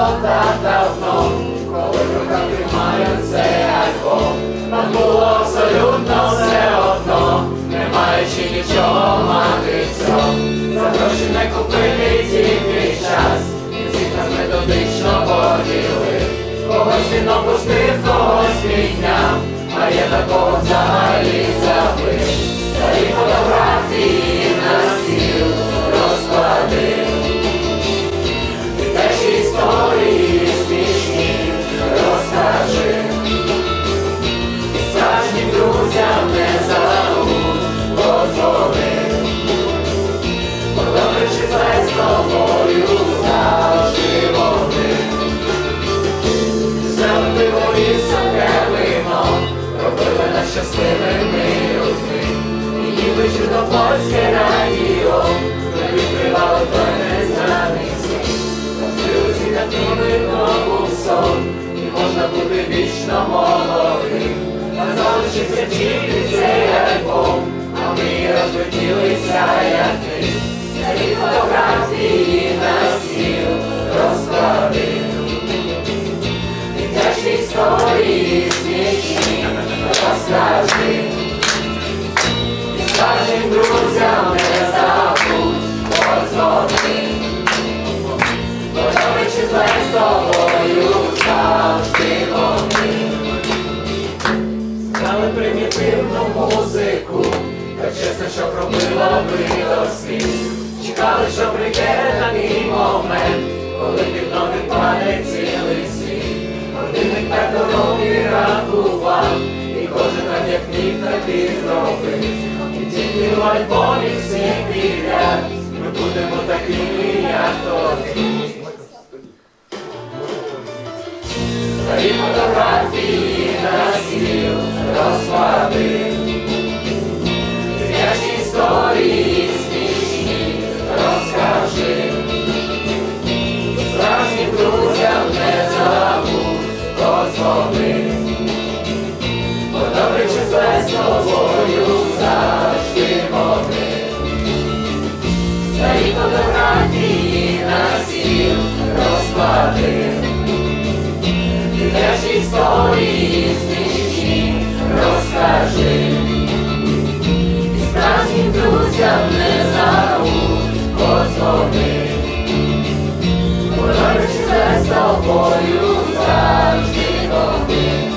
було так давно, коли в руках тримаю цей альбом. Нам було абсолютно все одно, не маючи нічого мати цьому. За гроші не купити тільки час, і всіх нас методично поділив. Когось він опустив, когось підняв, а я такого взагалі чудо-польське радіо, ми відкривали той незнаний світ. Друзі накинули нову сон, і можна бути вічно молодим. Та залишився тільки цей альбом, а ми розлетілися, як ти. Старі фотографії на стіл розкладив. Дитячі історії смішні розкажи. І справжнім чи з тобою завжди вони. Знали примітивну музику, так чесно, що пробила би до. Чекали, що прийде такий момент, коли під ноги паде цілий світ. Годинник так дороги рахував, і кожен так як міг так і. І тільки в альбомі Свої фотографії на стіл розклади, В'яжі історії розкажи, справжнім друзям не забудь позвони, бо добре чи зле завжди вони. Свої фотографії історії смішні розкажи, і справжнім друзям не забудь позвони, подорож це з тобою завжди роби.